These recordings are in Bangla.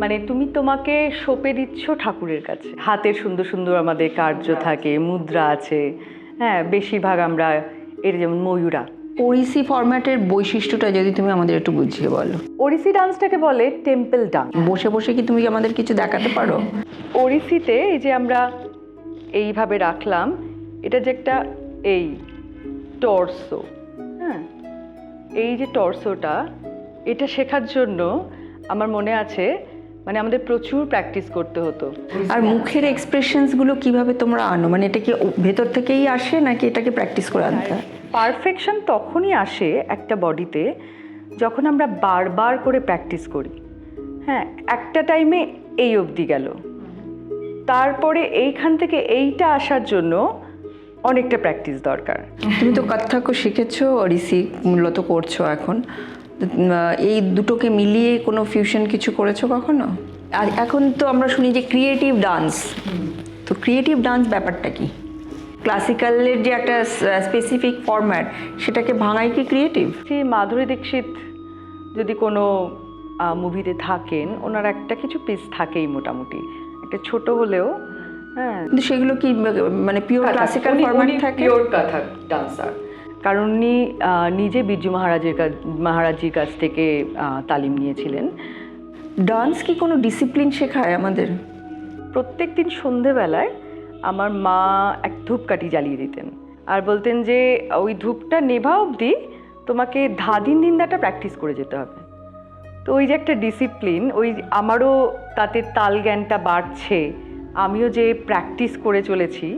মানে তুমি তোমাকে সঁপে দিচ্ছ ঠাকুরের কাছে। হাতের সুন্দর সুন্দর আমাদের কার্য থাকে মুদ্রা আছে। হ্যাঁ বেশিরভাগ আমরা এর যেমন ময়ূরা। ওড়িশি ফরম্যাটের বৈশিষ্ট্যটা যদি তুমি আমাদের একটু বুঝিয়ে বলো। ওড়িশি ডান্সটাকে বলে টেম্পল ডান্স। বসে বসে কি তুমি আমাদের কিছু দেখাতে পারো? ওড়িশিতে এই যে আমরা এইভাবে রাখলাম এটা যে একটা এই টর্সো হ্যাঁ? এই যে টর্সোটা এটা শেখার জন্য আমার মনে আছে মানে আমাদের প্রচুর প্র্যাকটিস করতে হতো। আর মুখের এক্সপ্রেশনসগুলো কীভাবে তোমরা আনো? মানে এটা কি ভেতর থেকেই আসে নাকি এটাকে প্র্যাকটিস করে আনতে পারফেকশন তখনই আসে একটা বডিতে যখন আমরা বারবার করে প্র্যাকটিস করি। হ্যাঁ একটা টাইমে এই অবধি গেল। তারপরে এইখান থেকে এইটা আসার জন্য অনেকটা প্র্যাকটিস দরকার। তুমি তো কত্থকও শিখেছো ওড়িশি মূলত করছ এখন। এই দুটোকে মিলিয়ে কোনো ফিউশন কিছু করেছ কখনো? আর এখন তো আমরা শুনি যে ক্রিয়েটিভ ডান্স তো ক্রিয়েটিভ ডান্স ব্যাপারটা কি? ক্লাসিক্যালের যে একটা স্পেসিফিক ফরম্যাট সেটাকে ভাঙাই কি ক্রিয়েটিভ যে মাধুরী দীক্ষিত যদি কোনো মুভিতে থাকেন ওনার একটা কিছু পিস থাকেই মোটামুটি। একটা ছোট হলেও হ্যাঁ। কিন্তু সেগুলো কি মানে পিওর ক্লাসিক্যাল ফরম্যাট থাকে? পিওর কাথাক ডান্সার কারণ উনি নিজে বিরজু মহারাজের কাছ মহারাজির কাছ থেকে তালিম নিয়েছিলেন। ডান্স কি কোনো ডিসিপ্লিন শেখায় আমাদের? প্রত্যেক দিন সন্ধেবেলায় আমার মা এক ধূপকাঠি জ্বালিয়ে দিতেন। আর বলতেন যে ওই ধূপটা নেভা অবধি তোমাকে ধা দিন দিন দাটা প্র্যাকটিস করে যেতে হবে। তো ওই যে একটা ডিসিপ্লিন ওই আমারও তাতে তাল জ্ঞানটা বাড়ছে আমিও যে প্র্যাকটিস করে চলেছি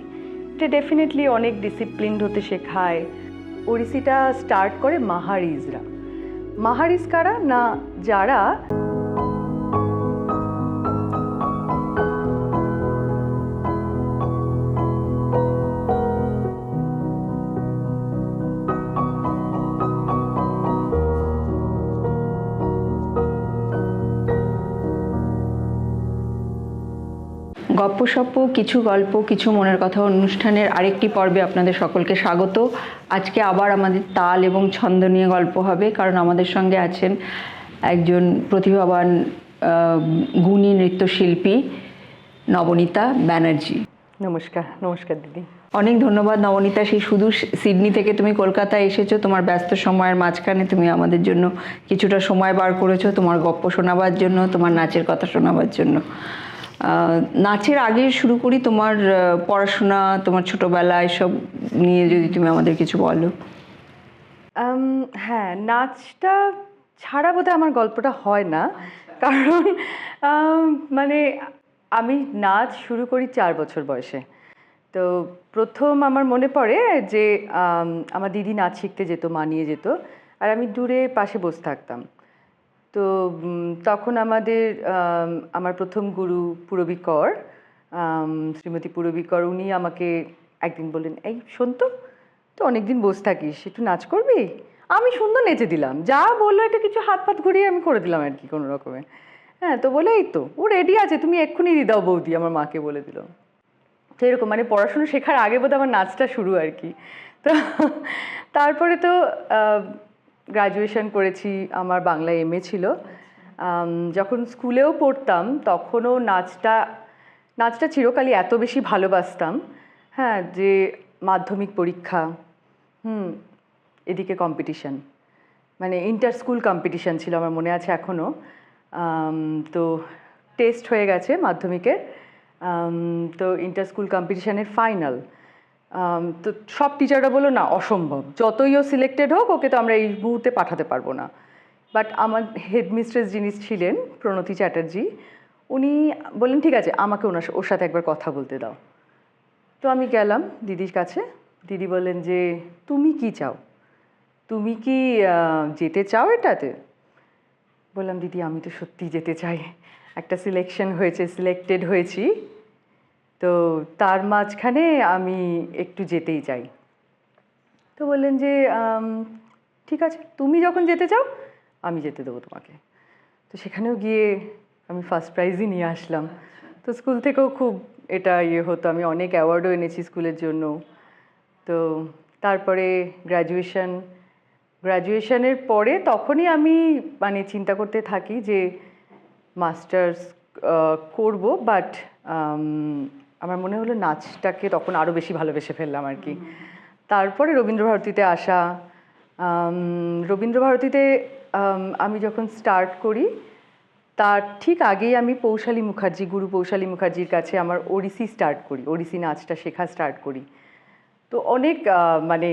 এটা ডেফিনেটলি অনেক ডিসিপ্লিনড হতে শেখায়। ওড়িশিটা স্টার্ট করে মাহারিজরা মাহারিজ কারা না যারা গপ্পসপ্প কিছু গল্প কিছু মনের কথা অনুষ্ঠানের আরেকটি পর্বে আপনাদের সকলকে স্বাগত। আজকে আবার আমাদের তাল এবং ছন্দ নিয়ে গল্প হবে কারণ আমাদের সঙ্গে আছেন একজন প্রতিভাবান গুণী নৃত্যশিল্পী নবনীতা ব্যানার্জি। নমস্কার নমস্কার দিদি। অনেক ধন্যবাদ নবনীতা সেই শুধু সিডনি থেকে তুমি কলকাতায় এসেছ তোমার ব্যস্ত সময়ের মাঝখানে তুমি আমাদের জন্য কিছুটা সময় বার করেছ তোমার গপ্প শোনাবার জন্য তোমার নাচের কথা শোনাবার জন্য। নাচের আগে শুরু করি তোমার পড়াশোনা, তোমার ছোটবেলা, এসব নিয়ে যদি তুমি আমাদের কিছু বলো। হ্যাঁ নাচটা ছাড়া বোধহয় আমার গল্পটা হয় না। কারণ মানে আমি নাচ শুরু করি চার বছর বয়সে। তো প্রথম আমার মনে পড়ে যে আমার দিদি নাচ শিখতে যেত, মা নিয়ে যেত। আর আমি দূরে পাশে বসে থাকতাম। তো তখন আমাদের আমার প্রথম গুরু পুরবী কর শ্রীমতী পুরবী কর উনি আমাকে একদিন বললেন, এই শোন তো তো অনেকদিন বসে থাকিস, একটু নাচ করবি? আমি সুন্দর নেচে দিলাম, যা বলল এটা কিছু হাত পাত ঘুরিয়ে আমি করে দিলাম আর কি কোনো রকমে। হ্যাঁ তো বলে এই তো, ও রেডি আছে, তুমি এক্ষুনি দিয়ে দাও বৌদি, আমার মাকে বলে দিল। তো এরকম মানে পড়াশুনো শেখার আগে বোধহয় আমার নাচটা শুরু আর কি তো, তারপরে তো গ্রাজুয়েশন করেছি, আমার বাংলা এমএ ছিল। যখন স্কুলেও পড়তাম, তখনও নাচটা নাচটা চিরকালই এত বেশি ভালোবাসতাম হ্যাঁ যে মাধ্যমিক পরীক্ষা, হুম, এদিকে কম্পিটিশন মানে ইন্টার স্কুল কম্পিটিশান ছিল আমার মনে আছে এখনও। তো টেস্ট হয়ে গেছে মাধ্যমিকের। তো ইন্টার স্কুল কম্পিটিশানের ফাইনাল তো সব টিচাররা বলল, না, অসম্ভব। যতই ও সিলেক্টেড হোক, ওকে তো আমরা এই মুহূর্তে পাঠাতে পারব না। বাট আমার হেডমিস্ট্রেস যিনি ছিলেন, প্রণতি চ্যাটার্জি, উনি বললেন, ঠিক আছে, আমাকে ওনার ওর সাথে একবার কথা বলতে দাও। তো আমি গেলাম দিদির কাছে। দিদি বললেন যে, তুমি কি চাও? তুমি কি যেতে চাও এটাতে? বললাম, দিদি, আমি তো সত্যিই যেতে চাই। একটা সিলেকশন হয়েছে সিলেক্টেড হয়েছি। তো তার মাঝখানে আমি একটু যেতেই চাই। তো বললেন যে ঠিক আছে, তুমি যখন যেতে চাও, আমি যেতে দেবো তোমাকে। তো সেখানেও গিয়ে আমি ফার্স্ট প্রাইজই নিয়ে আসলাম। তো স্কুল থেকেও খুব এটা ইয়ে হতো, আমি অনেক অ্যাওয়ার্ডও এনেছি স্কুলের জন্য। তো তারপরে গ্র্যাজুয়েশন গ্র্যাজুয়েশনের পরে তখনই আমি মানে চিন্তা করতে থাকি যে মাস্টার্স করব বাট আমার মনে হলো নাচটাকে তখন আরও বেশি ভালোবেসে ফেললাম আর কি। তারপরে রবীন্দ্রভারতীতে আসা রবীন্দ্রভারতীতে আমি যখন স্টার্ট করি, তার ঠিক আগেই আমি পৌশালী মুখার্জি, গুরু পৌশালী মুখার্জির কাছে আমার ওড়িশি স্টার্ট করি, ওড়িশি নাচটা শেখা স্টার্ট করি। তো অনেক মানে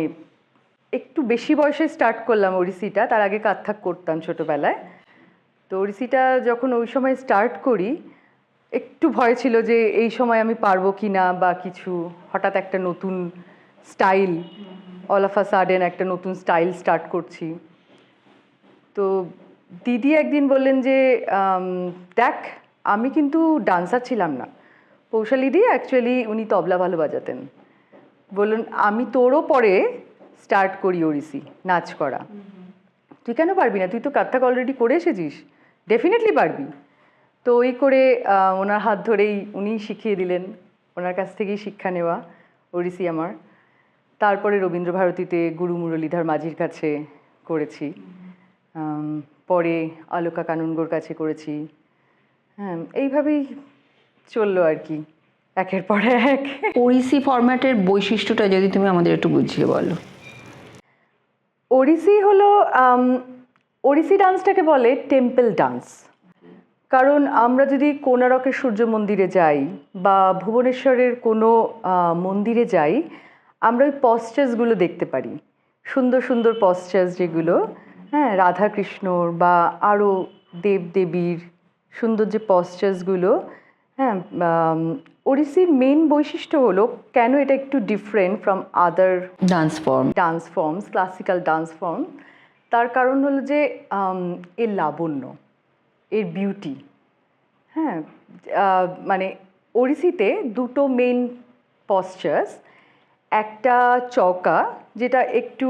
একটু বেশি বয়সে স্টার্ট করলাম ওড়িশিটা, তার আগে কাত্থাক করতাম ছোটোবেলায়। তো ওড়িশিটা যখন ওই সময় স্টার্ট করি একটু ভয় ছিল যে এই সময় আমি পারব কি না বা কিছু হঠাৎ একটা নতুন style all of a sudden একটা নতুন স্টাইল স্টার্ট করছি। তো দিদি একদিন বললেন যে দেখ, আমি কিন্তু ডান্সার ছিলাম না। কৌশালিদি অ্যাকচুয়ালি উনি তবলা ভালো বাজাতেন। বললেন, আমি তোরও পরে স্টার্ট করি ওড়িশি, নাচ করা। তুই কেন পারবি না? তুই তো কাত্তাক অলরেডি করে এসেছিস। ডেফিনেটলি পারবি। তো ওই করে ওনার হাত ধরেই উনিই শিখিয়ে দিলেন ওনার কাছ থেকেই শিক্ষা নেওয়া ওড়িশি আমার। তারপরে রবীন্দ্রভারতীতে গুরু মুরলীধর মাঝির কাছে করেছি। পরে আলোকা কানুনগোর কাছে করেছি। হ্যাঁ এইভাবেই চলল আর কি একের পর এক। ওড়িশি ফরম্যাটের বৈশিষ্ট্যটা যদি তুমি আমাদের একটু বুঝিয়ে বলো। ওড়িশি হলো ওড়িশি ডান্সটাকে বলে টেম্পল ডান্স। কারণ আমরা যদি কোনারকের সূর্য মন্দিরে যাই বা ভুবনেশ্বরের কোনো মন্দিরে যাই আমরা ওই পশ্চাসগুলো দেখতে পারি। সুন্দর সুন্দর পশ্চাস যেগুলো হ্যাঁ রাধাকৃষ্ণর বা আরও দেবদেবীর সুন্দর যে পশ্চাসগুলো হ্যাঁ ওড়িশির মেন বৈশিষ্ট্য হলো কেন এটা একটু different from other dance form dance forms classical dance form তার কারণ হলো যে এর লাবণ্য। এর বিউটি হ্যাঁ মানে ওড়িশিতে দুটো মেন পশ্চার্স একটা চৌকা যেটা একটু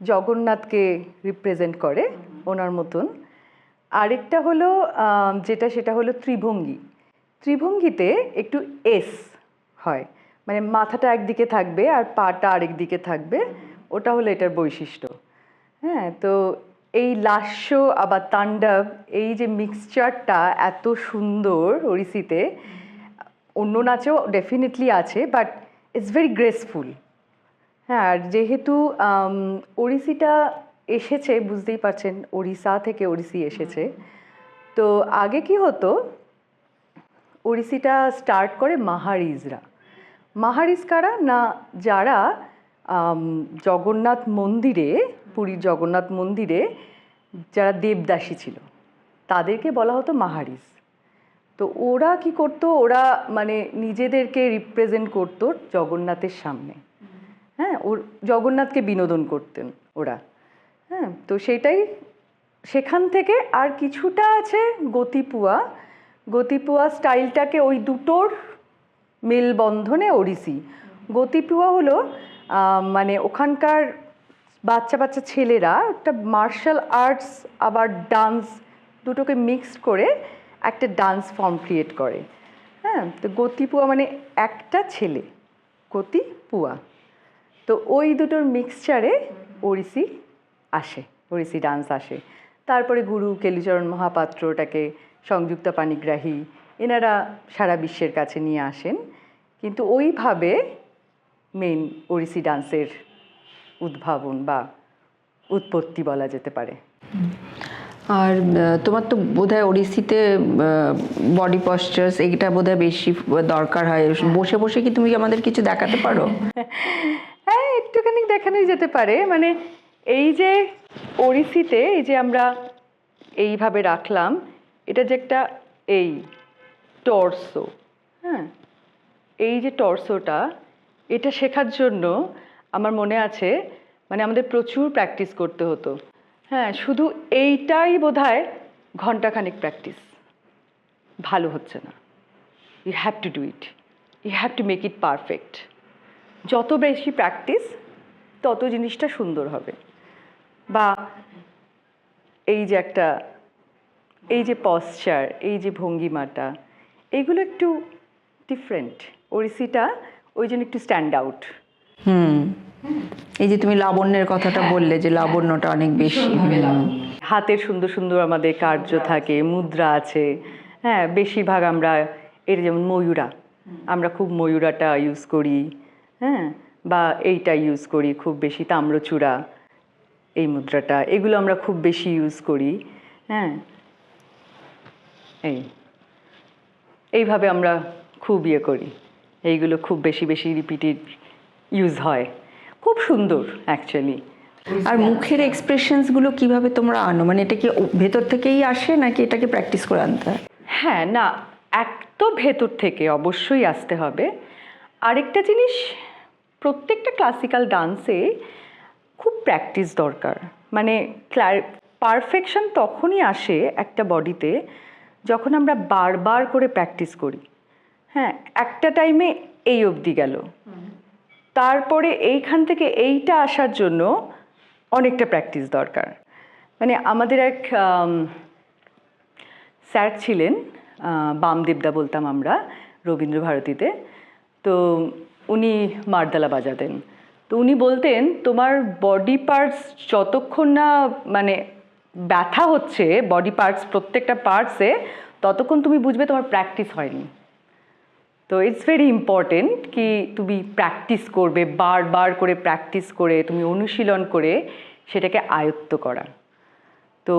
জগন্নাথকে রিপ্রেজেন্ট করে ওনার মতন, আরেকটা হলো যেটা সেটা হলো ত্রিভঙ্গি। ত্রিভঙ্গিতে একটু এস হয় মানে মাথাটা একদিকে থাকবে আর পাটা আরেক দিকে থাকবে, ওটা হলো এটার বৈশিষ্ট্য। হ্যাঁ তো এই লাস্য আবার তাণ্ডব, এই যে মিক্সচারটা এত সুন্দর ওড়িশিতে, অন্য নাচেও ডেফিনেটলি আছে বাট ইটস ভেরি গ্রেসফুল হ্যাঁ আর যেহেতু ওড়িশিটা এসেছে, বুঝতেই পারছেন, ওড়িশা থেকে ওড়িশি এসেছে। তো আগে কি হতো, ওড়িশিটা স্টার্ট করে মাহারিজরা। মাহারিজ কারা না, যারা জগন্নাথ মন্দিরে পুরীর জগন্নাথ মন্দিরে যারা দেবদাসী ছিল, তাদেরকে বলা হতো মাহারিস। তো ওরা কি করতো? ওরা মানে নিজেদেরকে রিপ্রেজেন্ট করতো জগন্নাথের সামনে। হ্যাঁ ওর, জগন্নাথকে বিনোদন করতেন ওরা। হ্যাঁ তো সেটাই সেখান থেকে আর কিছুটা আছে গতিপুয়া। গতিপুয়া স্টাইলটাকে ওই দুটোর মেলবন্ধনে ওড়িশি গতিপুয়া হলো মানে ওখানকার বাচ্চা বাচ্চা ছেলেরা একটা মার্শাল আর্টস আবার ডান্স দুটোকে মিক্সড করে একটা ডান্স ফর্ম ক্রিয়েট করে। হ্যাঁ তো গতিপুয়া মানে একটা ছেলে গতিপুয়া তো ওই দুটোর মিক্সচারে ওড়িসি আসে ওড়িসি ডান্স আসে। তারপরে গুরু কেলিচরণ মহাপাত্র ওটাকে সংযুক্ত পানিগ্রাহী, এনারা সারা বিশ্বের কাছে নিয়ে আসেন। কিন্তু ওইভাবে মেন ওড়িশি ডান্সের উদ্ভাবন বা উৎপত্তি বলা যেতে পারে। আর তোমার তো বোধ হয় ওড়িশিতে বডি পশ্চার্স এইটা বোধহয় বেশি দরকার হয়। বসে বসে কি তুমি আমাদের কিছু দেখাতে পারো? হ্যাঁ একটুখানি দেখানোই যেতে পারে। মানে এই যে ওড়িশিতে এই যে আমরা এইভাবে রাখলাম এটা যে একটা এই টর্সো হ্যাঁ? এই যে টর্সোটা এটা শেখার জন্য আমার মনে আছে মানে আমাদের প্রচুর প্র্যাকটিস করতে হতো। হ্যাঁ শুধু এইটাই বোধ হয় ঘন্টাখানেক প্র্যাকটিস ভালো হচ্ছে না। You have to do it you have to make it perfect যত বেশি প্র্যাকটিস তত জিনিসটা সুন্দর হবে। বা এই যে একটা, এই যে পশ্চার এই যে ভঙ্গিমাটা এইগুলো একটু ডিফারেন্ট ওড়িশিটা ওই জন্য একটু স্ট্যান্ড আউট হুম। এই যে তুমি লাবণ্যের কথাটা বললে যে লাবণ্যটা অনেক বেশি। হাতের সুন্দর সুন্দর আমাদের কার্য থাকে মুদ্রা আছে। হ্যাঁ বেশিরভাগ আমরা এর যেমন ময়ূরা। আমরা খুব ময়ূরাটা ইউজ করি। হ্যাঁ বা এইটা ইউজ করি খুব বেশি তাম্রচূড়া এই মুদ্রাটা। এগুলো আমরা খুব বেশি ইউজ করি। হ্যাঁ। এই। এইভাবে আমরা খুব ইয়ে করি। এইগুলো খুব বেশি বেশি রিপিটেড ইউজ হয়। খুব সুন্দর অ্যাকচুয়ালি আর মুখের এক্সপ্রেশনসগুলো কীভাবে তোমরা আনো? মানে এটা কি ভেতর থেকেই আসে নাকি এটাকে প্র্যাকটিস করে আনতে হয়? হ্যাঁ না এক তো ভেতর থেকে অবশ্যই আসতে হবে। আরেকটা জিনিস প্রত্যেকটা ক্লাসিক্যাল ডান্সে খুব প্র্যাকটিস দরকার। মানে পারফেকশন তখনই আসে একটা বডিতে যখন আমরা বারবার করে প্র্যাকটিস করি। হ্যাঁ একটা টাইমে এই অবধি গেল। তারপরে এইখান থেকে এইটা আসার জন্য অনেকটা প্র্যাকটিস দরকার। মানে আমাদের এক স্যার ছিলেন বামদেবদা বলতাম আমরা রবীন্দ্র ভারতীতে তো উনি মারদালা বাজাতেন। তো উনি বলতেন তোমার বডি পার্টস যতক্ষণ না মানে ব্যথা হচ্ছে বডি পার্টস প্রত্যেকটা পার্টসে ততক্ষণ তুমি বুঝবে তোমার প্র্যাকটিস হয়নি। তো ইটস ভেরি ইম্পর্টেন্ট কি তুমি প্র্যাকটিস করবে বারবার করে প্র্যাকটিস করে, তুমি অনুশীলন করে সেটাকে আয়ত্ত করা। তো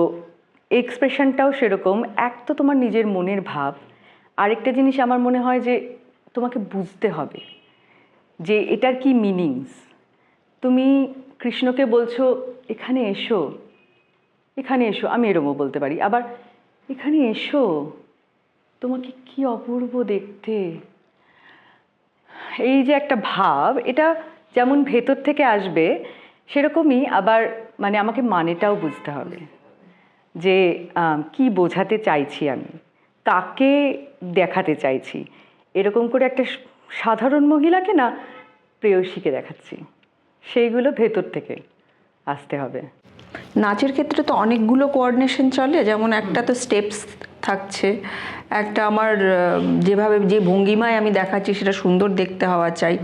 এক্সপ্রেশনটাও সেরকম, এক তো তোমার নিজের মনের ভাব, আরেকটা জিনিস আমার মনে হয় যে তোমাকে বুঝতে হবে যে এটার কি মিনিংস তুমি কৃষ্ণকে বলছো, এখানে এসো এখানে এসো। আমি এরমও বলতে পারি, আবার, এখানে এসো, তোমাকে কি অপূর্ব দেখতে? এই যে একটা ভাব, এটা যেমন ভেতর থেকে আসবে, সেরকমই আবার মানে আমাকে মানেটাও বুঝতে হবে। যে কি বোঝাতে চাইছি আমি, কাকে দেখাতে চাইছি, এরকম করে একটা সাধারণ মহিলাকে না প্রেয়সীকে দেখাচ্ছি, সেইগুলো ভেতর থেকে আসতে হবে। নাচের ক্ষেত্রে তো অনেকগুলো কোঅর্ডিনেশন চলে, যেমন একটা তো স্টেপস থাকছে। একটা আমার যেভাবে যে ভঙ্গিমায় আমি দেখাচ্ছি সেটা সুন্দর দেখতে হওয়া চাই।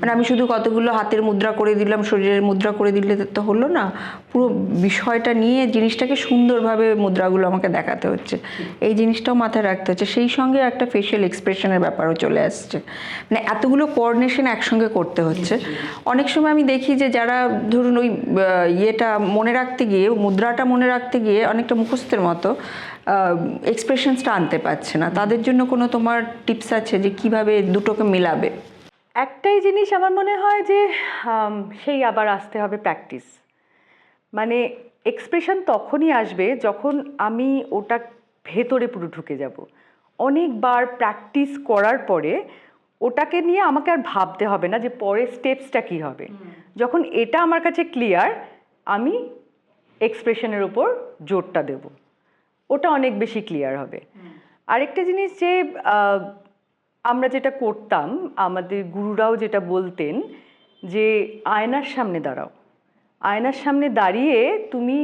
মানে আমি শুধু কতগুলো হাতের মুদ্রা করে দিলাম, শরীরের মুদ্রা করে দিলে তো হলো না। পুরো বিষয়টা নিয়ে জিনিসটাকে সুন্দরভাবে মুদ্রাগুলো আমাকে দেখাতে হচ্ছে। এই জিনিসটাও মাথায় রাখতে হচ্ছে। সেই সঙ্গে একটা ফেশিয়াল এক্সপ্রেশনের ব্যাপারও চলে আসছে। মানে এতগুলো কোঅর্ডিনেশন একসঙ্গে করতে হচ্ছে। অনেক সময় আমি দেখি যে যারা ধরুন ওই ইয়েটা মনে রাখতে গিয়ে, মুদ্রাটা মনে রাখতে গিয়ে অনেকটা মুখস্থের মতো এক্সপ্রেশনসটা আনতে পারছে না। তাদের জন্য কোনো তোমার টিপস আছে যে কীভাবে দুটোকে মিলাবে? একটাই জিনিস আমার মনে হয় যে সেই আবার আসতে হবে প্র্যাকটিস মানে এক্সপ্রেশন তখনই আসবে যখন আমি ওটা ভেতরে পুরো ঢুকে যাব। অনেকবার প্র্যাকটিস করার পরে ওটাকে নিয়ে আমাকে আর ভাবতে হবে না যে পরের স্টেপসটা কী হবে। যখন এটা আমার কাছে ক্লিয়ার আমি এক্সপ্রেশনের উপর জোরটা দেব। ওটা অনেক বেশি ক্লিয়ার হবে। আরেকটা জিনিস যে আমরা যেটা করতাম আমাদের গুরুরাও যেটা বলতেন যে আয়নার সামনে দাঁড়াও। আয়নার সামনে দাঁড়িয়ে তুমি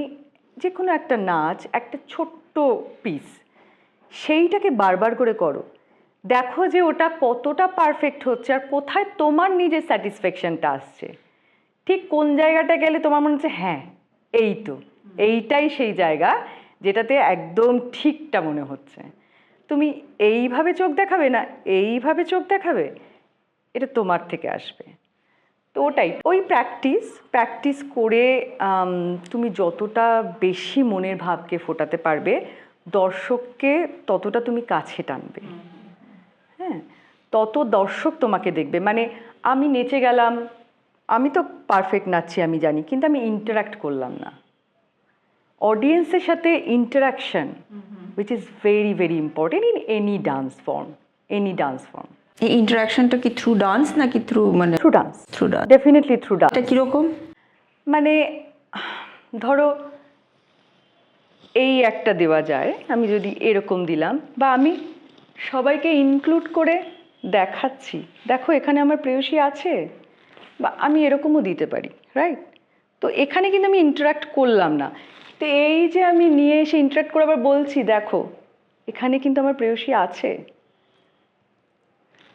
যে কোনো একটা নাচ একটা ছোট্ট পিস সেইটাকে বারবার করে করো। দেখো যে ওটা কতটা পারফেক্ট হচ্ছে আর কোথায় তোমার নিজের স্যাটিসফ্যাকশনটা আসছে। ঠিক কোন জায়গাটা গেলে তোমার মনে হচ্ছে হ্যাঁ এই তো এইটাই সেই জায়গা। যেটাতে একদম ঠিকটা মনে হচ্ছে। তুমি এইভাবে চোখ দেখাবে না? এইভাবে চোখ দেখাবে? এটা তোমার থেকে আসবে। তো ওটাই। ওই প্র্যাকটিস প্র্যাকটিস করে তুমি যতটা বেশি মনের ভাবকে ফোটাতে পারবে, দর্শককে ততটা তুমি কাছে টানবে। হ্যাঁ? তত দর্শক তোমাকে দেখবে। মানে আমি নেচে গেলাম, আমি তো পারফেক্ট নাচছি, আমি জানি, কিন্তু আমি ইন্টারাক্ট করলাম না। অডিয়েন্সের সাথে interaction which is very very important in any dance form any dance form এই ইন্টারাকশনটা কি থ্রু ডান্স নাকি থ্রু মানে through dance through dance definitely through dance এটা কীরকম? মানে ধরো এই একটা দেওয়া যায় আমি যদি এরকম দিলাম বা আমি সবাইকে ইনক্লুড করে দেখাচ্ছি দেখো এখানে আমার প্রেয়সী আছে বা আমি এরকমও দিতে পারি রাইট তো এখানে কিন্তু আমি ইন্টারাক্ট করলাম না। তো এই যে আমি নিয়ে এসে ইন্টারাক্ট করে আবার বলছি, দেখো, এখানে কিন্তু আমার প্রেয়সী আছে।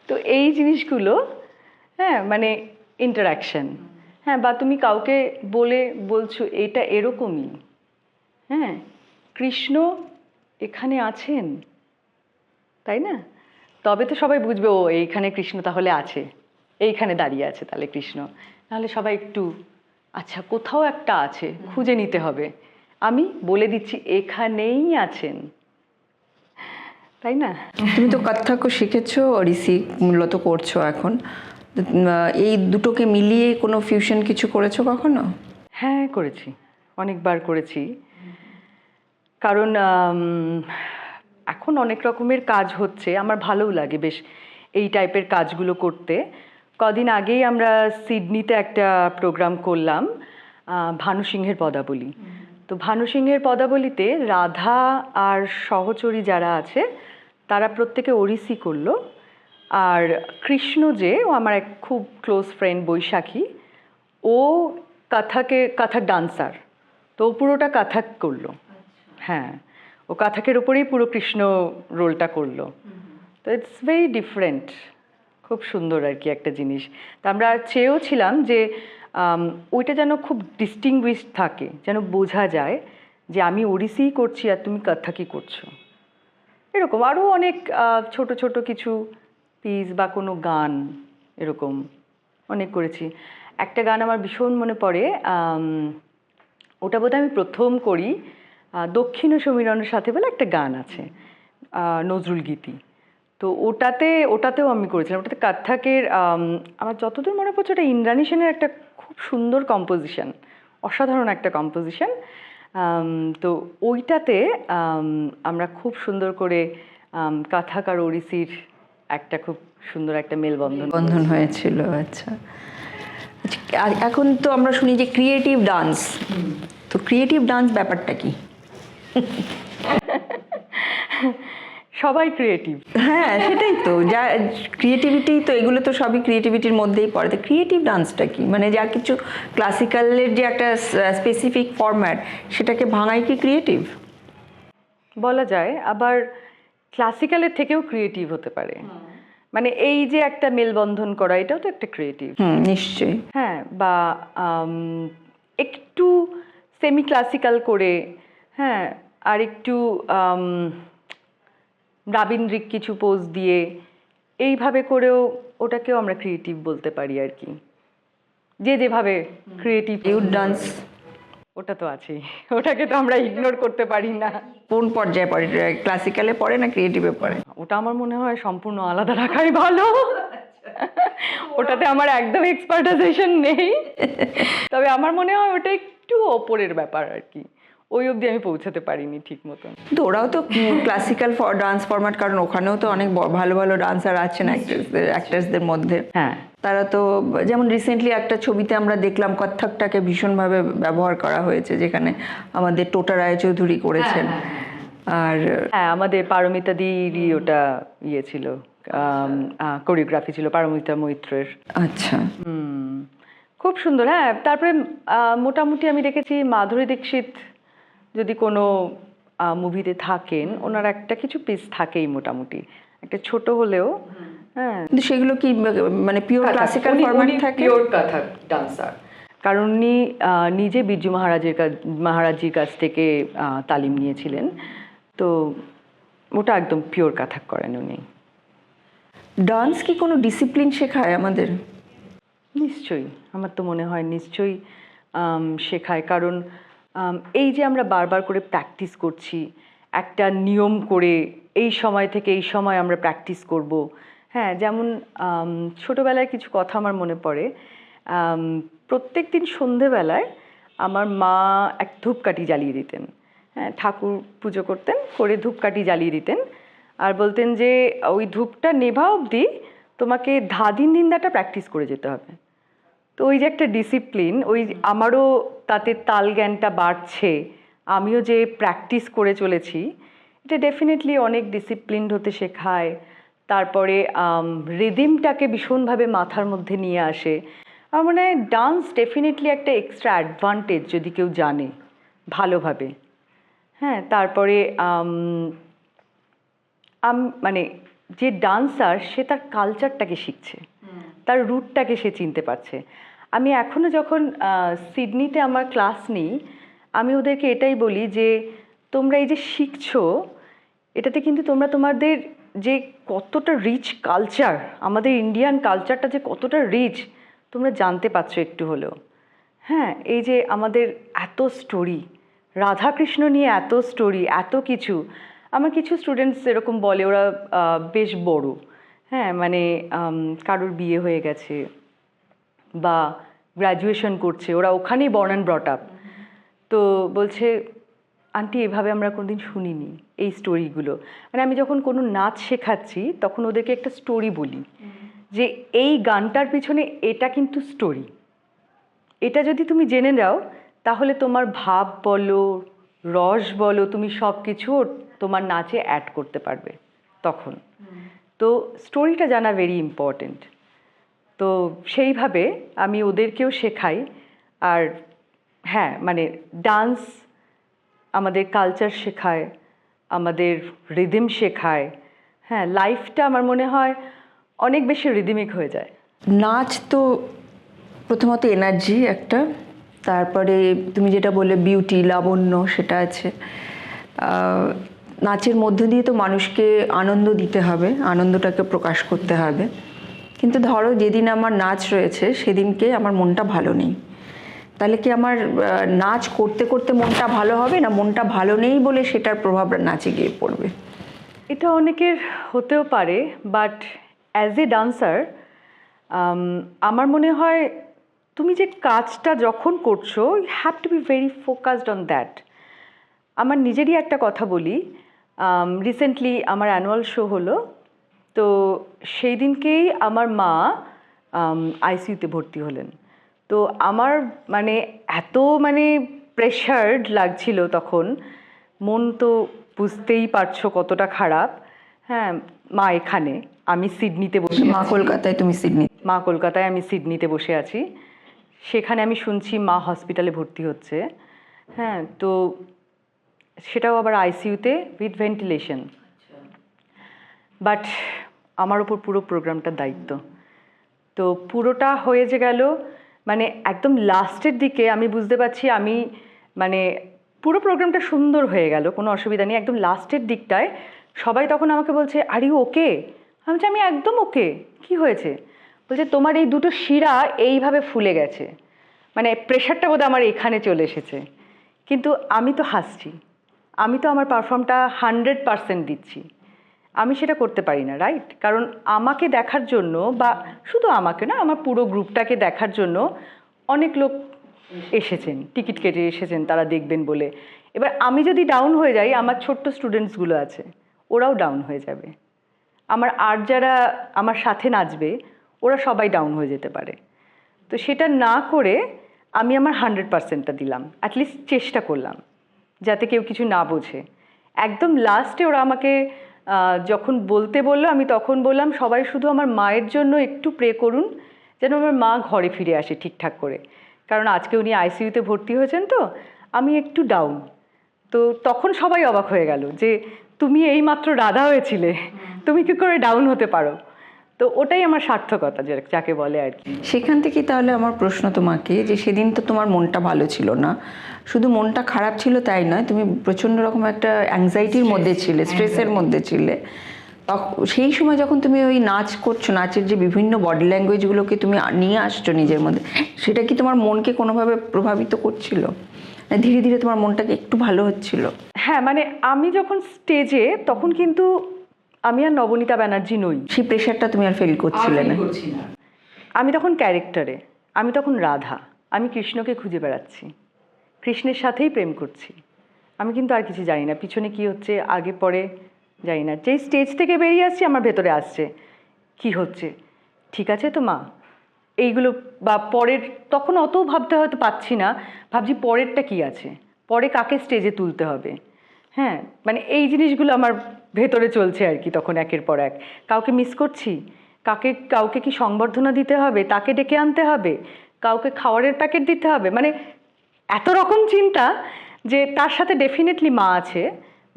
তো এই জিনিসগুলো হ্যাঁ মানে ইন্টারাকশন হ্যাঁ বা তুমি কাউকে বলে বলছো এটা এরকমই হ্যাঁ কৃষ্ণ এখানে আছেন, তাই না? তবে তো সবাই বুঝবে, ও এইখানে কৃষ্ণ তাহলে আছে, এইখানে দাঁড়িয়ে আছে তাহলে কৃষ্ণ। নাহলে সবাই একটু আচ্ছা কোথাও একটা আছে, খুঁজে নিতে হবে। আমি বলে দিচ্ছি এখানেই আছেন। তাই না? তুমি তো কত্থকও শিখেছো ওড়িশি মূলত করছ এখন। এই দুটোকে মিলিয়ে কোনো ফিউশন কিছু করেছ কখনো? হ্যাঁ করেছি। অনেকবার করেছি। কারণ এখন অনেক রকমের কাজ হচ্ছে। আমার ভালোও লাগে বেশ এই টাইপের কাজগুলো করতে। কদিন আগেই আমরা সিডনিতে একটা প্রোগ্রাম করলাম ভানু সিংহের পদাবলী। তো ভানু সিংহের পদাবলীতে রাধা আর সহচরী যারা আছে তারা প্রত্যেকে ওড়িশি করল। আর কৃষ্ণ যে ও আমার এক খুব ক্লোজ ফ্রেন্ড বৈশাখী ও কাথাকে কাথাক ডান্সার তো ও পুরোটা কাথাক করল। হ্যাঁ ও কাথাকের উপরেই পুরো কৃষ্ণ রোলটা করল। তো ইটস ভেরি ডিফারেন্ট খুব সুন্দর আর কি একটা জিনিস। তা আমরা চেয়েও ছিলাম যে ওইটা যেন খুব ডিস্টিংগুইশড থাকে, যেন বোঝা যায় যে আমি ওড়িশিই করছি আর তুমি কাথাকি করছ। এরকম আরও অনেক ছোট ছোট কিছু পিস বা কোনো গান এরকম অনেক করেছি। একটা গান আমার ভীষণ মনে পড়ে ওটা বোধহয় আমি প্রথম করি দক্ষিণ সমীরণের সাথে বলে একটা গান আছে নজরুল গীতি। তো ওটাতে ওটাতেও আমি করেছিলাম। ওটাতে কাত্থাকের আমার যতদূর মনে পড়ছে ওটা ইন্দ্রাণী সেনের একটা খুব সুন্দর কম্পোজিশন অসাধারণ একটা কম্পোজিশন তো ওইটাতে আমরা খুব সুন্দর করে কাথাক আর ওড়িসির একটা খুব সুন্দর একটা মেলবন্ধন বন্ধন হয়েছিল আচ্ছা। আচ্ছা, আর এখন তো আমরা শুনি যে ক্রিয়েটিভ ডান্স তো ক্রিয়েটিভ ডান্স ব্যাপারটা কি? সবাই ক্রিয়েটিভ হ্যাঁ সেটাই তো। যা ক্রিয়েটিভিটি তো এগুলো তো সবই ক্রিয়েটিভিটির মধ্যেই পড়ে। তো ক্রিয়েটিভ ডান্সটা কি? মানে যা কিছু ক্লাসিক্যালের যে একটা স্পেসিফিক ফরম্যাট সেটাকে ভাঙাই কি ক্রিয়েটিভ বলা যায় আবার ক্লাসিক্যালের থেকেও ক্রিয়েটিভ হতে পারে। মানে এই যে একটা মেলবন্ধন করা এটাও তো একটা ক্রিয়েটিভ নিশ্চয়ই। হ্যাঁ বা একটু সেমি ক্লাসিক্যাল করে হ্যাঁ আর একটু রাবীন্দ্রিক কিছু পোজ দিয়ে এইভাবে করেও ওটাকেও আমরা ক্রিয়েটিভ বলতে পারি আর কি। যে যেভাবে ক্রিয়েটিভ লিউড ডান্স ওটা তো আছেই ওটাকে তো আমরা ইগনোর করতে পারি না। কোন পর্যায়ে পড়ে? ক্লাসিক্যালে পড়ে না ক্রিয়েটিভে পড়ে? ওটা আমার মনে হয় সম্পূর্ণ আলাদা রাখাই ভালো। ওটাতে আমার একদম এক্সপার্টাইজেশন নেই। তবে আমার মনে হয় ওটা একটু ওপরের ব্যাপার আর কি। ওই অবধি আমি পৌঁছাতে পারিনি ঠিক মতন। কিন্তু ওরাও তো ক্লাসিক্যাল ডান্স ফরম্যাট কারণ ওখানেও তো অনেক ভালো ভালো ডান্সার আছেন অ্যাক্টার্সদের অ্যাক্টার্সদের মধ্যে। হ্যাঁ। তারা তো যেমন রিসেন্টলি একটা ছবিতে আমরা দেখলাম কত্থকটাকে ভীষণভাবে ব্যবহার করা হয়েছে যেখানে আমাদের টোটা রায়চৌধুরী করেছেন। আর হ্যাঁ। আমাদের পারমিতা দিরই ওটা ইয়ে ছিল কোরিওগ্রাফি ছিল পারমিতা মৈত্রের। আচ্ছা। খুব সুন্দর হ্যাঁ। তারপরে মোটামুটি আমি দেখেছি মাধুরী দীক্ষিত যদি কোনো মুভিতে থাকেন ওনার একটা কিছু পিস থাকেই মোটামুটি। একটা ছোট হলেও হ্যাঁ। কিন্তু সেগুলো কি মানে পিওর ক্লাসিক্যাল ফরম্যাট থাকে? পিওর কাথাক ডান্সার কারণ উনি নিজে বিরজু মহারাজের কাছ মহারাজির কাছ থেকে তালিম নিয়েছিলেন। তো ওটা একদম পিওর কাথাক করেন উনি। ডান্স কি কোনো ডিসিপ্লিন শেখায় আমাদের? নিশ্চয়ই। আমার তো মনে হয় নিশ্চয়ই শেখায়। কারণ এই যে আমরা বারবার করে প্র্যাকটিস করছি, একটা নিয়ম করে এই সময় থেকে এই সময় আমরা প্র্যাকটিস করব। হ্যাঁ যেমন ছোটোবেলায় কিছু কথা আমার মনে পড়ে। প্রত্যেক দিন সন্ধেবেলায় আমার মা এক ধূপকাঠি জ্বালিয়ে দিতেন। হ্যাঁ ঠাকুর পুজো করতেন, করে ধূপকাঠি জ্বালিয়ে দিতেন আর বলতেন যে, ওই ধূপটা নেভা অবধি তোমাকে ধা দিন দিন দাটা প্র্যাকটিস করে যেতে হবে। তো ওই যে একটা ডিসিপ্লিন ওই আমারও তাতে তাল জ্ঞানটা বাড়ছে। আমিও যে প্র্যাকটিস করে চলেছি এটা ডেফিনেটলি অনেক ডিসিপ্লিনড হতে শেখায়। তারপরে রিদিমটাকে ভীষণভাবে মাথার মধ্যে নিয়ে আসে। আমার মনে হয় ডান্স ডেফিনেটলি একটা এক্সট্রা অ্যাডভান্টেজ যদি কেউ জানে ভালোভাবে। হ্যাঁ তারপরে আম মানে যে ডান্সার সে তার কালচারটাকে শিখছে। তার রুটটাকে সে চিনতে পারছে। আমি এখনও যখন সিডনিতে আমার ক্লাস নিই, আমি ওদেরকে এটাই বলি যে, তোমরা এই যে শিখছো, এটাতে কিন্তু তোমরা তোমাদের যে কতটা রিচ কালচার আমাদের ইন্ডিয়ান কালচারটা যে কতটা রিচ তোমরা জানতে পারছ একটু হলেও। হ্যাঁ এই যে আমাদের এত স্টোরি রাধাকৃষ্ণ নিয়ে এত স্টোরি এত কিছু, আমার কিছু স্টুডেন্টস এরকম বলে, ওরা বেশ বড়। হ্যাঁ মানে কারোর বিয়ে হয়ে গেছে। বা গ্র্যাজুয়েশন করছে, ওরা ওখানেই বর্ন অ্যান্ড ব্রট আপ তো বলছে, আন্টি, এভাবে আমরা কোনোদিন শুনিনি এই স্টোরিগুলো মানে আমি যখন কোনো নাচ শেখাচ্ছি, তখন ওদেরকে একটা স্টোরি বলি যে, এই গানটার পিছনে এটা কিন্তু স্টোরি এটা যদি তুমি জেনে নাও, তাহলে তোমার ভাব বলো, রস বলো, তুমি সব কিছু তোমার নাচে অ্যাড করতে পারবে তখন। তো স্টোরিটা জানা ভেরি ইম্পর্টেন্ট তো সেইভাবে আমি ওদেরকেও শেখাই। আর হ্যাঁ মানে ডান্স আমাদের কালচার শেখায়, আমাদের রিদিম শেখায়। হ্যাঁ লাইফটা আমার মনে হয় অনেক বেশি রিদিমিক হয়ে যায়। নাচ তো প্রথমত এনার্জি একটা, তারপরে তুমি যেটা বললে বিউটি লাবণ্য সেটা আছে। নাচের মধ্য দিয়ে তো মানুষকে আনন্দ দিতে হবে, আনন্দটাকে প্রকাশ করতে হবে। কিন্তু ধরো যেদিন আমার নাচ রয়েছে, সেদিনকে আমার মনটা ভালো নেই। তাহলে কি আমার নাচ করতে করতে মনটা ভালো হবে না মনটা ভালো নেই বলে সেটার প্রভাব নাচে গিয়ে পড়বে? এটা অনেকের হতেও পারে বাট অ্যাজ এ ডান্সার আমার মনে হয় তুমি যে কাজটা যখন করছ you have to be very focused on that আমার নিজেরই একটা কথা বলি রিসেন্টলি আমার অ্যানুয়াল শো হলো তো সেই দিনকেই আমার মা আইসিইউতে ভর্তি হলেন। তো আমার মানে এত মানে প্রেশার্ড লাগছিল তখন। মন তো বুঝতেই পারছ কতটা খারাপ। হ্যাঁ মা এখানে। আমি সিডনিতে বসে মা কলকাতায় তুমি সিডনি মা কলকাতায় আমি সিডনিতে বসে আছি। সেখানে আমি শুনছি মা হসপিটালে ভর্তি হচ্ছে। হ্যাঁ তো সেটাও আবার আইসিইউতে উইথ ভেন্টিলেশন বাট আমার ওপর পুরো প্রোগ্রামটার দায়িত্ব। তো পুরোটা হয়ে যে গেল মানে একদম লাস্টের দিকে আমি বুঝতে পারছি আমি মানে পুরো প্রোগ্রামটা সুন্দর হয়ে গেল, কোনো অসুবিধা নেই। একদম লাস্টের দিকটায় সবাই তখন আমাকে বলছে আর ইউ ওকে আমি আমি একদম ওকে কি হয়েছে? বলছে, তোমার এই দুটো শিরা এইভাবে ফুলে গেছে। মানে প্রেশারটা বোধহয় আমার এখানে চলে এসেছে। কিন্তু আমি তো হাসছি। আমি তো আমার পারফর্মটা হান্ড্রেড পারসেন্ট দিচ্ছি। আমি সেটা করতে পারি না রাইট কারণ আমাকে দেখার জন্য বা শুধু আমাকে না, আমার পুরো গ্রুপটাকে দেখার জন্য অনেক লোক এসেছেন, টিকিট কেটে এসেছেন, তারা দেখবেন বলে। এবার আমি যদি ডাউন হয়ে যাই, আমার ছোট্ট স্টুডেন্টসগুলো আছে, ওরাও ডাউন হয়ে যাবে। আমার আর যারা আমার সাথে নাচবে, ওরা সবাই ডাউন হয়ে যেতে পারে। তো সেটা না করে আমি আমার হান্ড্রেড পার্সেন্টটা দিলাম অ্যাটলিস্ট চেষ্টা করলাম, যাতে কেউ কিছু না বোঝে। একদম লাস্টে ওরা আমাকে যখন বলতে বলল, আমি তখন বললাম, সবাই শুধু আমার মায়ের জন্য একটু প্রে করুন, যেন আমার মা ঘরে ফিরে আসে ঠিকঠাক করে। কারণ আজকে উনি আইসিইউতে ভর্তি হয়েছেন তো, আমি একটু ডাউন তো তখন সবাই অবাক হয়ে গেল যে, তুমি এইমাত্র রাধা হয়েছিলে, তুমি কি করে ডাউন হতে পারো? তো ওটাই আমার সার্থকতা যে- যাকে বলে আর কি। সেখান থেকে তাহলে আমার প্রশ্ন তোমাকে যে সেদিন তো তোমার মনটা ভালো ছিল না। শুধু মনটা খারাপ ছিল তাই নয় তুমি প্রচণ্ড রকম একটা অ্যাংজাইটির মধ্যে ছিলে স্ট্রেসের মধ্যে ছিলে। সেই সময় যখন তুমি ওই নাচ করছ নাচের যে বিভিন্ন বডি ল্যাঙ্গুয়েজগুলোকে তুমি নিয়ে আসছো নিজের মধ্যে সেটা কি তোমার মনকে কোনোভাবে প্রভাবিত করছিল? না ধীরে ধীরে তোমার মনটাকে একটু ভালো হচ্ছিল? হ্যাঁ মানে আমি যখন স্টেজে তখন কিন্তু আমি আর নবনীতা ব্যানার্জি নই। সেই প্রেশারটা তুমি আর ফিল করছিলে না। আমি তখন ক্যারেক্টারে আমি তখন রাধা। আমি কৃষ্ণকে খুঁজে বেড়াচ্ছি। কৃষ্ণের সাথেই প্রেম করছি। আমি কিন্তু আর কিছু জানি না। পিছনে কি হচ্ছে আগে পরে জানি না। যেই স্টেজ থেকে বেরিয়ে আসছি আমার ভেতরে আসছে। কি হচ্ছে? ঠিক আছে তো মা? এইগুলো বা পরের তখন অত ভাবতে হয়তো পাচ্ছি না। ভাবছি পরেরটা কি আছে? পরে কাকে স্টেজে তুলতে হবে? হ্যাঁ মানে এই জিনিসগুলো আমার ভেতরে চলছে আর কি তখন একের পর এক। কাউকে মিস করছি? কাকে, কাউকে কি সংবর্ধনা দিতে হবে? তাকে ডেকে আনতে হবে? কাউকে খাওয়ারের প্যাকেট দিতে হবে? মানে এত রকম চিন্তা যে তার সাথে ডেফিনেটলি মা আছে।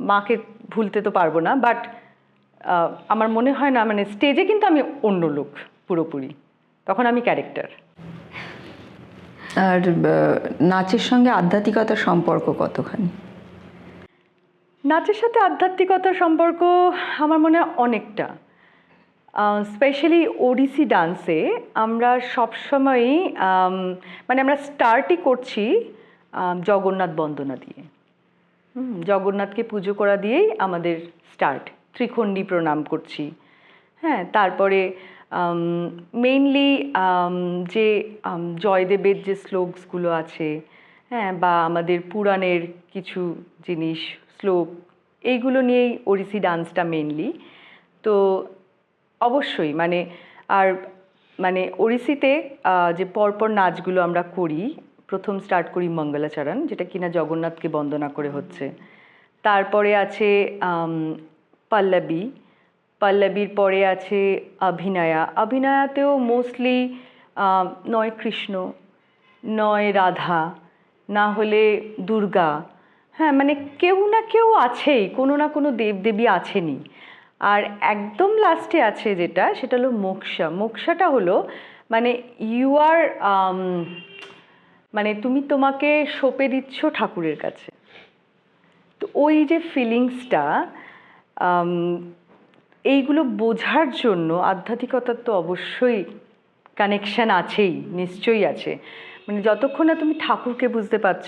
মাকে ভুলতে তো পারব না বাট আমার মনে হয় না মানে স্টেজে কিন্তু আমি অন্য লোক পুরোপুরি। তখন আমি ক্যারেক্টার আর নাচের সঙ্গে আধ্যাত্মিকতার সম্পর্ক কতখানি? নাচের সাথে আধ্যাত্মিকতার সম্পর্ক আমার মনে হয় অনেকটা। স্পেশালি ওডিসি ডান্সে আমরা সবসময়ই মানে আমরা স্টার্টই করছি জগন্নাথ বন্দনা দিয়ে। জগন্নাথকে পুজো করা দিয়েই আমাদের স্টার্ট ত্রিখণ্ডী প্রণাম করছি। হ্যাঁ তারপরে মেইনলি যে জয়দেবের যে শ্লোকসগুলো আছে হ্যাঁ বা আমাদের পুরাণের কিছু জিনিস শ্লোক এইগুলো নিয়েই ওড়িশি ডান্সটা মেনলি তো অবশ্যই মানে আর মানে ওড়িশিতে যে পরপর নাচগুলো আমরা করি, প্রথম স্টার্ট করি মঙ্গলাচরণ, যেটা কিনা জগন্নাথকে বন্দনা করে হচ্ছে। তারপরে আছে পল্লবী। পল্লবীর পরে আছে অভিনয়া। অভিনয়াতেও মোস্টলি নয় কৃষ্ণ, নয় রাধা, না হলে দুর্গা। হ্যাঁ মানে কেউ না কেউ আছেই, কোনো না কোনো দেবদেবী আছেনই। আর একদম লাস্টে আছে যেটা, সেটা হলো মোক্ষা। মোক্ষাটা হলো মানে ইউ আর মানে তুমি তোমাকে সঁপে দিচ্ছ ঠাকুরের কাছে। তো ওই যে ফিলিংসটা এইগুলো বোঝার জন্য আধ্যাত্মিকতার তো অবশ্যই কানেকশান আছেই, নিশ্চয়ই আছে। মানে যতক্ষণ না তুমি ঠাকুরকে বুঝতে পারছ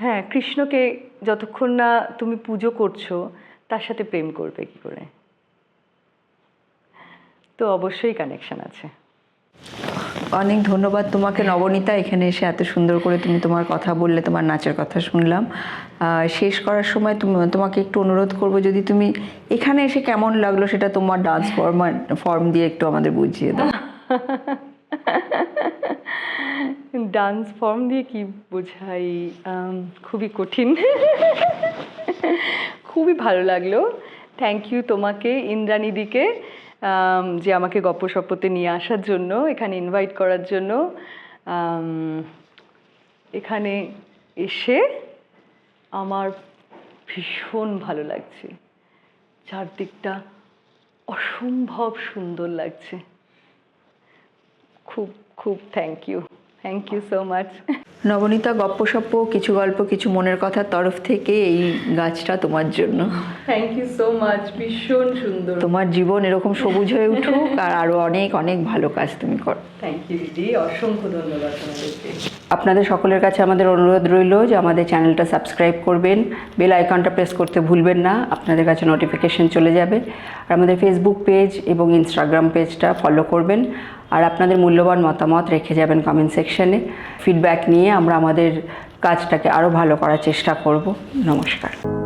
হ্যাঁ কৃষ্ণকে যতক্ষণ না তুমি পুজো করছ তার সাথে প্রেম করবে কি করে? তো অবশ্যই কানেকশান আছে। অনেক ধন্যবাদ তোমাকে নবনীতা এখানে এসে এত সুন্দর করে তুমি তোমার কথা বললে তোমার নাচের কথা শুনলাম। শেষ করার সময় তুমি তোমাকে একটু অনুরোধ করব যদি তুমি এখানে এসে কেমন লাগল সেটা তোমার ডান্স ফর্ম ফর্ম দিয়ে একটু আমাদের বুঝিয়ে দাও। ডান্স ফর্ম দিয়ে কি বোঝাই? খুবই কঠিন। খুবই ভালো লাগল। থ্যাংক ইউ তোমাকে, ইন্দ্রাণীদিকে যে আমাকে গপ্প সপ্পতে নিয়ে আসার জন্য, এখানে ইনভাইট করার জন্য এখানে এসে আমার ভীষণ ভালো লাগছে। চারদিকটা অসম্ভব সুন্দর লাগছে। খুব খুব thank you thank you so much Nabanita Gappasappa কিছু গল্প কিছু মনের কথার তরফ থেকে এই গাছটা তোমার জন্য। থ্যাংক ইউ সো মাচ ভীষণ সুন্দর। তোমার জীবন এরকম সবুজ হয়ে উঠুক আর আরও অনেক অনেক ভালো কাজ তুমি করো। থ্যাংক ইউ দিদি। অসংখ্য ধন্যবাদ তোমাদেরকে। আপনাদের সকলের কাছে আমাদের অনুরোধ রইল যে আমাদের চ্যানেলটা সাবস্ক্রাইব করবেন বেল আইকনটা প্রেস করতে ভুলবেন না আপনাদের কাছে নোটিফিকেশন চলে যাবে। আর আমাদের ফেসবুক পেজ এবং ইনস্টাগ্রাম পেজটা ফলো করবেন। আর আপনাদের মূল্যবান মতামত রেখে যাবেন কমেন্ট সেকশানে ফিডব্যাক নিয়ে আমরা আমাদের কাজটাকে আরও ভালো করার চেষ্টা করব। নমস্কার।